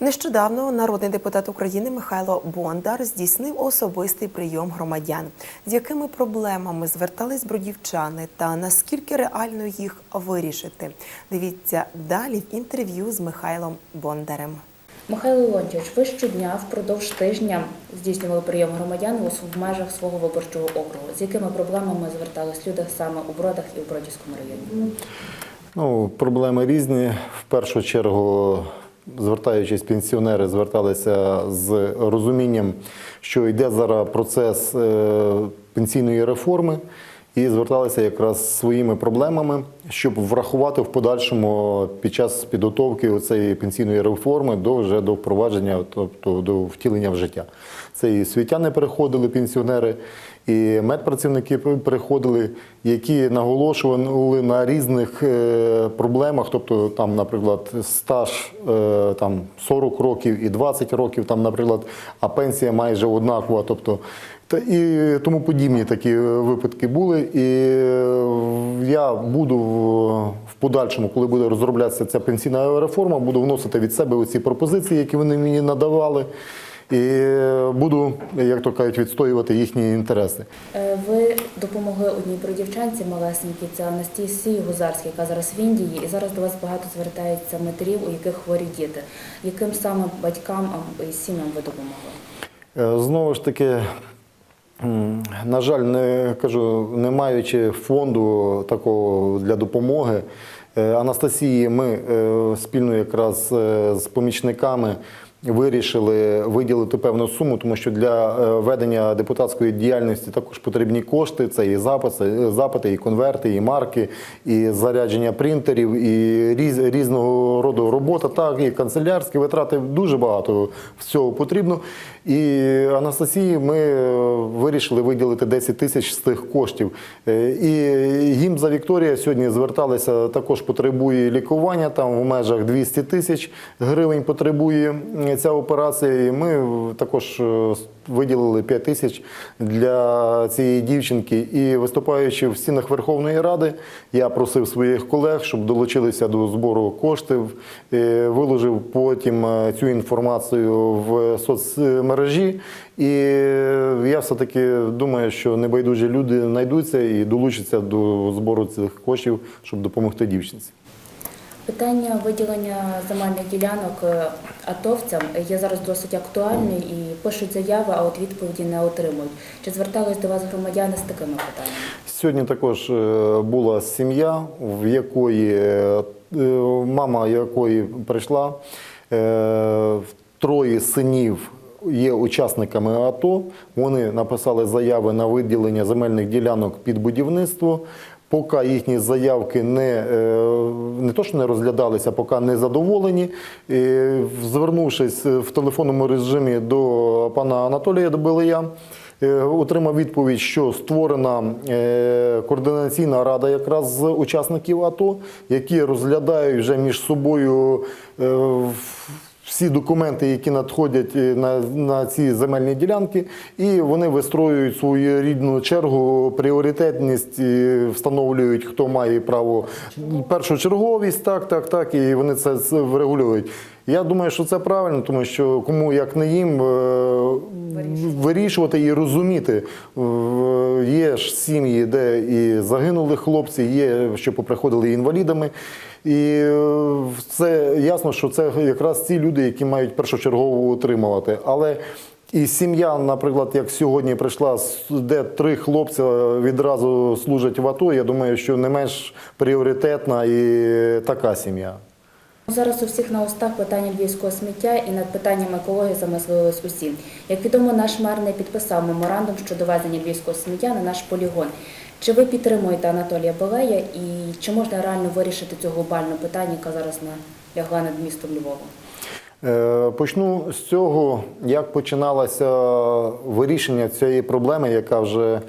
Нещодавно народний депутат України Михайло Бондар здійснив особистий прийом громадян, з якими проблемами звертались бродівчани та наскільки реально їх вирішити. Дивіться далі в інтерв'ю з Михайлом Бондарем. Михайло Леонтьович, ви щодня впродовж тижня здійснювали прийом громадян у- в межах свого виборчого округу. З якими проблемами звертались люди саме у Бродах і в Бродівському районі? Ну, проблеми різні. В першу чергу, звертаючись, пенсіонери зверталися з розумінням, що йде зараз процес е, пенсійної реформи, і зверталися якраз своїми проблемами, щоб врахувати в подальшому під час підготовки цієї пенсійної реформи до вже до впровадження, тобто до втілення в життя. Це і світяни переходили, пенсіонери, і медпрацівники переходили, які наголошували на різних е, проблемах, тобто там, наприклад, стаж е, там 40 років і 20 років, там, наприклад, а пенсія майже однакова. Тобто, та і тому подібні такі випадки були. І е, я буду в- в подальшому, коли буде розроблятися ця пенсійна реформа, буду вносити від себе ці пропозиції, які вони мені надавали. І буду, як то кажуть, відстоювати їхні інтереси. Е, Ви допомогли одній бродівчанці малесенькій, це Анастасії Гузарській, яка зараз в Індії, і зараз до вас багато звертається матерів, у яких хворі діти. Яким саме батькам або сім'ям ви допомогли? Е, Знову ж таки, на жаль, не кажу, не маючи фонду такого для допомоги. е, Анастасії, ми е, спільно якраз е, з помічниками вирішили виділити певну суму, тому що для е, ведення депутатської діяльності також потрібні кошти. Це і записи, запити, і конверти, і марки, і зарядження принтерів, і різ, різного роду робота, так, і канцелярські витрати. Дуже багато всього потрібно. І Анастасії ми е, вирішили виділити 10 тисяч з тих коштів. Е, І їм за Вікторія сьогодні зверталися, також потребує лікування, там в межах 200 тисяч гривень потребує е, ця операція. І ми також е, виділили 5 тисяч для цієї дівчинки. І виступаючи в стінах Верховної Ради, я просив своїх колег, щоб долучилися до збору коштів, е, виложив потім е, цю інформацію в соцмережі. І я все-таки думаю, що небайдужі люди знайдуться і долучаться до збору цих коштів, щоб допомогти дівчинці. Питання виділення земельних ділянок е, атовцям є зараз досить актуальне і пишуть заяви, а от відповіді не отримують. Чи звертались до вас громадяни з такими питаннями? Сьогодні також е, була сім'я, в якої е, е, мама якої прийшла, е, троє синів. Є учасниками АТО. Вони написали заяви на виділення земельних ділянок під будівництво. Поки їхні заявки не, е, не то, що не розглядалися, поки не задоволені. Е, Звернувшись в телефонному режимі до пана Анатолія Добилия, Е, Отримав відповідь, що створена е, координаційна рада якраз з учасників АТО, які розглядають вже між собою е, в- всі документи, які надходять е, на, на ці земельні ділянки, і вони вистроюють свою рідну чергу, пріоритетність, і встановлюють, хто має право першочерговість, так, так, так, і вони це врегулюють. Я думаю, що це правильно, тому що кому як не їм е, вирішувати і розуміти. Є ж сім'ї, де і загинули хлопці, є, що поприходили інвалідами. І е, це ясно, що це якраз ті люди, які мають першочергово отримувати. Але і сім'я, наприклад, як сьогодні прийшла, де три хлопця відразу служать в АТО, я думаю, що не менш пріоритетна і така сім'я. Зараз у всіх на устах питання львівського сміття і над питанням екології замислились усі. Як відомо, наш мер не підписав меморандум щодо везення львівського сміття на наш полігон. Чи ви підтримуєте Анатолія Белея і чи можна реально вирішити цю глобальну питання, яка зараз лягла над містом Львовом? Е, Почну з цього, як починалося вирішення цієї проблеми, яка вже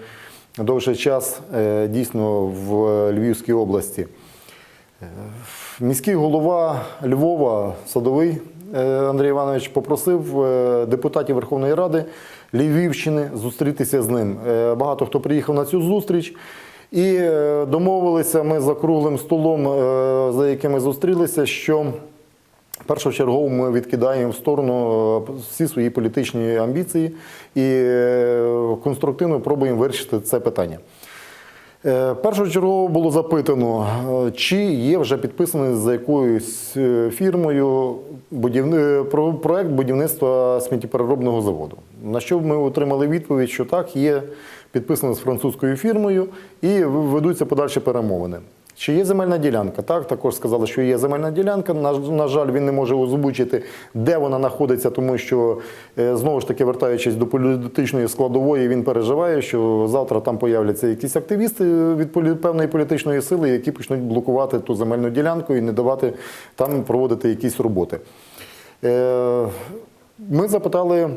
довший час е, дійсно в Львівській області. Міський голова Львова Садовий е, Андрій Іванович попросив е, депутатів Верховної Ради Львівщини зустрітися з ним. Е, Багато хто приїхав на цю зустріч. І домовилися ми за круглим столом, за яким ми зустрілися, що першочергово ми відкидаємо в сторону всі свої політичні амбіції і конструктивно пробуємо вирішити це питання. Е, Першочергово було запитано, е, чи є вже підписаний за якоюсь е, фірмою проект будівництва сміттєпереробного заводу. На що ми отримали відповідь, що так, є підписано з французькою фірмою і ведуться подальші перемовини. Чи є земельна ділянка? Так, також сказали, що є земельна ділянка. На, на жаль, він не може озвучити, де вона знаходиться, тому що е, знову ж таки, вертаючись до політичної складової, він переживає, що завтра там появляться якісь активісти від полі- певної політичної сили, які почнуть блокувати ту земельну ділянку і не давати там проводити якісь роботи. Е, Ми запитали.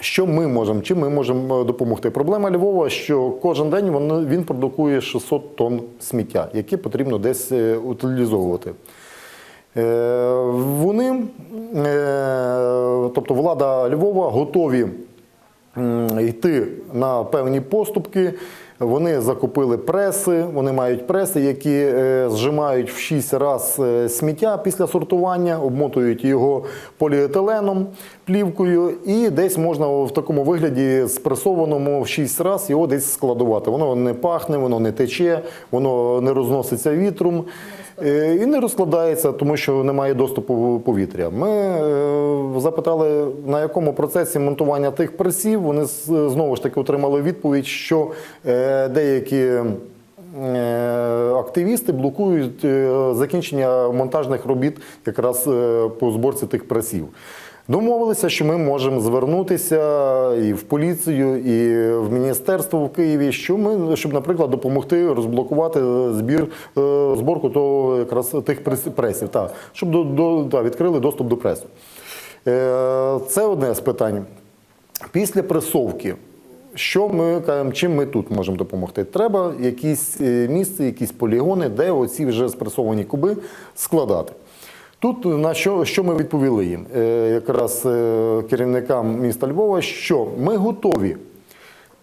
Що ми можемо, чим ми можемо е, допомогти? Проблема Львова, що кожен день він, він продукує 600 тонн сміття, яке потрібно десь е, утилізовувати. Е, Вони, тобто влада Львова, готові йти на певні поступки. Вони закупили преси, вони мають преси, які е, зжимають в 6 разів сміття після сортування, обмотують його поліетиленом, плівкою, і десь можна в такому вигляді спресованому в 6 разів його десь складувати. Воно не пахне, воно не тече, воно не розноситься вітром. Е, І не розкладається, тому що немає доступу повітря. Ми е, запитали, на якому процесі монтування тих пресів. Вони знову ж таки отримали відповідь, що е, деякі активісти блокують закінчення монтажних робіт якраз по зборці тих пресів. Домовилися, що ми можемо звернутися і в поліцію, і в міністерство в Києві, що ми, щоб, наприклад, допомогти розблокувати збір е, зборку того якраз тих пресів, та, щоб до, до, та, відкрили доступ до пресу. Е, Це одне з питань. Після пресовки. Що ми кажемо, чим ми тут можемо допомогти? Треба якісь е, місце, якісь полігони, де оці вже спресовані куби складати. Тут на що, що ми відповіли їм, е, якраз е, керівникам міста Львова, що ми готові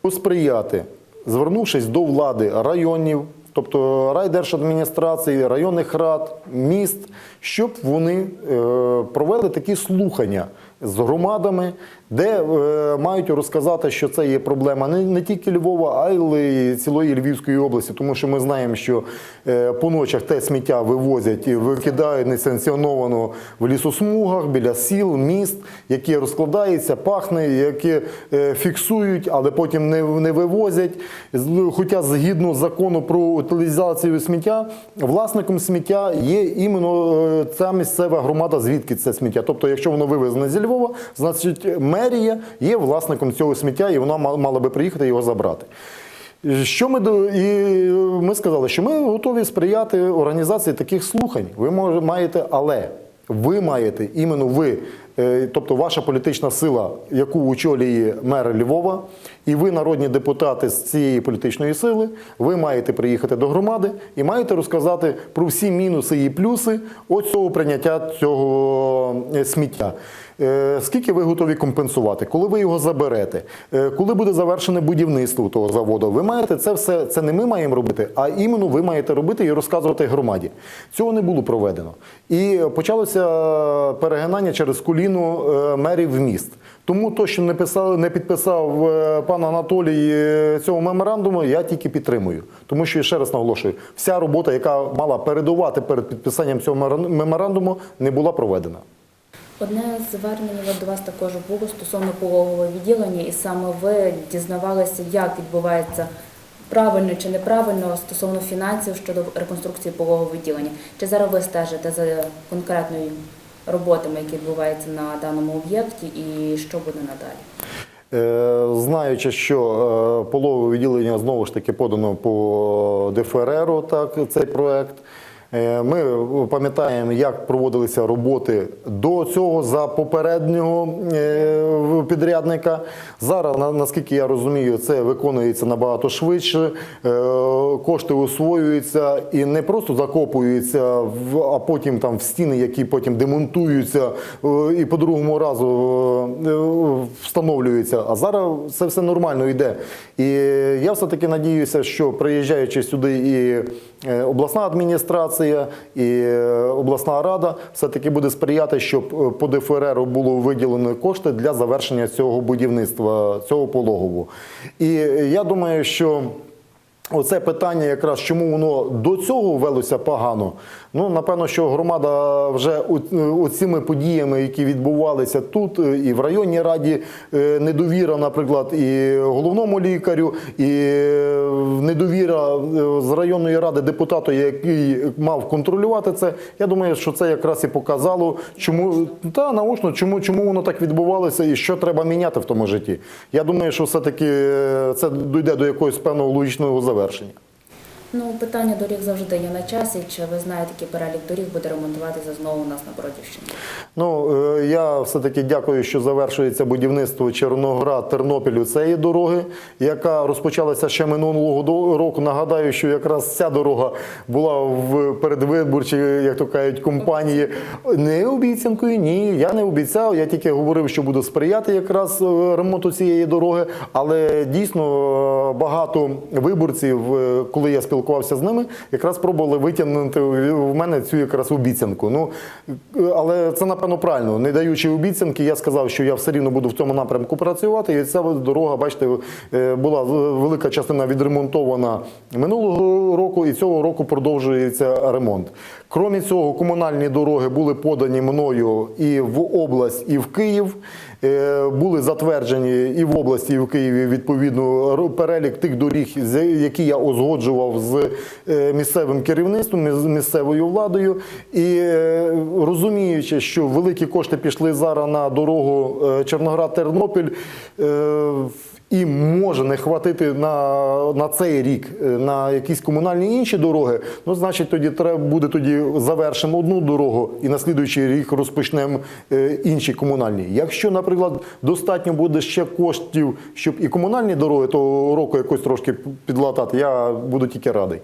посприяти, звернувшись до влади районів, тобто райдержадміністрації, районних рад, міст, щоб вони е, провели такі слухання з громадами, де е, мають розказати, що це є проблема не, не тільки Львова, а й цілої Львівської області, тому що ми знаємо, що е, по ночах те сміття вивозять і викидають несанкціоновано в лісосмугах, біля сіл, міст, яке розкладається, пахне, яке е, фіксують, але потім не, не вивозять. Хоча згідно закону про утилізацію сміття, власником сміття є іменно е, ця місцева громада, звідки це сміття. Тобто, якщо воно вивезене зі Львова, значить мерія є власником цього сміття, і вона мала би приїхати його забрати. Що ми і ми сказали, що ми готові сприяти організації таких слухань. Ви маєте, але ви маєте іменно ви, е, тобто ваша політична сила, яку очолює мер Львова, і ви, народні депутати з цієї політичної сили, ви маєте приїхати до громади і маєте розказати про всі мінуси і плюси оцього прийняття цього е, сміття. Е, Скільки ви готові компенсувати, коли ви його заберете, Е, коли буде завершене будівництво того заводу, ви маєте це все, це не ми маємо робити, а іменно ви маєте робити і розказувати громаді. Цього не було проведено. І почалося перегинання через коліно е, мерів в міст. Тому то, що не писав, не підписав е, пан Анатолій е, цього меморандуму, я тільки підтримую. Тому що ще раз наголошую, вся робота, яка мала передувати перед підписанням цього меморан- меморандуму, не була проведена. Одне з звернень до вас також було стосовно пологового відділення, і саме ви дізнавалися, як відбувається правильно чи неправильно стосовно фінансів щодо реконструкції пологового відділення. Чи зараз ви стежите за конкретною роботами, які відбуваються на даному об'єкті, і що буде надалі? Е, Знаючи, що полове відділення знову ж таки подано по ДФРРу, так, цей проект. Е, Ми пам'ятаємо, як проводилися роботи до цього за попереднього е, підрядника. Зараз, наскільки я розумію, це виконується набагато швидше. Е, Кошти освоюються і не просто закопуються, а потім там в стіни, які потім демонтуються і по другому разу встановлюються. А зараз це все нормально йде. І я все-таки надіюся, що приїжджаючи сюди і обласна адміністрація і е, обласна рада все-таки буде сприяти, щоб е, по ДФРР було виділено кошти для завершення цього будівництва, цього пологову. І е, я думаю, що Оце питання, якраз чому воно до цього велося погано. Ну напевно, що громада вже о- оцими подіями, які відбувалися тут, е, і в районній раді е, недовіра, наприклад, і головному лікарю, і е, недовіра з районної ради депутату, який мав контролювати це. Я думаю, що це якраз і показало, чому та наочно, чому, чому воно так відбувалося і що треба міняти в тому житті. Я думаю, що все-таки е, це дійде до якогось певного логічного завершення. Ну, питання доріг завжди є на часі. Чи ви знаєте, який перелік доріг буде ремонтуватися знову у нас на Бродівщині? Ну е, я все-таки дякую, що завершується будівництво Червоноград Тернопілю цієї дороги, яка розпочалася ще минулого року. Нагадаю, що якраз ця дорога була в передвиборчій, як то кажуть, компанії. Не обіцянкою, ні. Я не обіцяв. Я тільки говорив, що буду сприяти якраз е, ремонту цієї дороги. Але дійсно е, багато виборців, коли я спілкувався з ними, якраз пробували витягнути в мене цю якраз обіцянку. Ну е, але це напевно правильно. Не даючи обіцянки, я сказав, що я все рівно буду в цьому напрямку працювати. І ця дорога, бачите, е, була велика частина відремонтована минулого року, і цього року продовжується ремонт. Крім цього, комунальні дороги були подані мною і в область, і в Київ. Е, Були затверджені і в області, і в Києві відповідно перелік тих доріг, які я узгоджував з е, місцевим керівництвом, з місцевою владою. І е, розуміючи, що великі кошти пішли зараз на дорогу Чорноград-Тернопіль. І може не хватити на, на цей рік е, на якісь комунальні інші дороги. Ну, значить, тоді треба буде тоді завершимо одну дорогу і на слідуючий рік розпочнемо е, інші комунальні. Якщо, наприклад, достатньо буде ще коштів, щоб і комунальні дороги того року якось трошки підлатати, я буду тільки радий.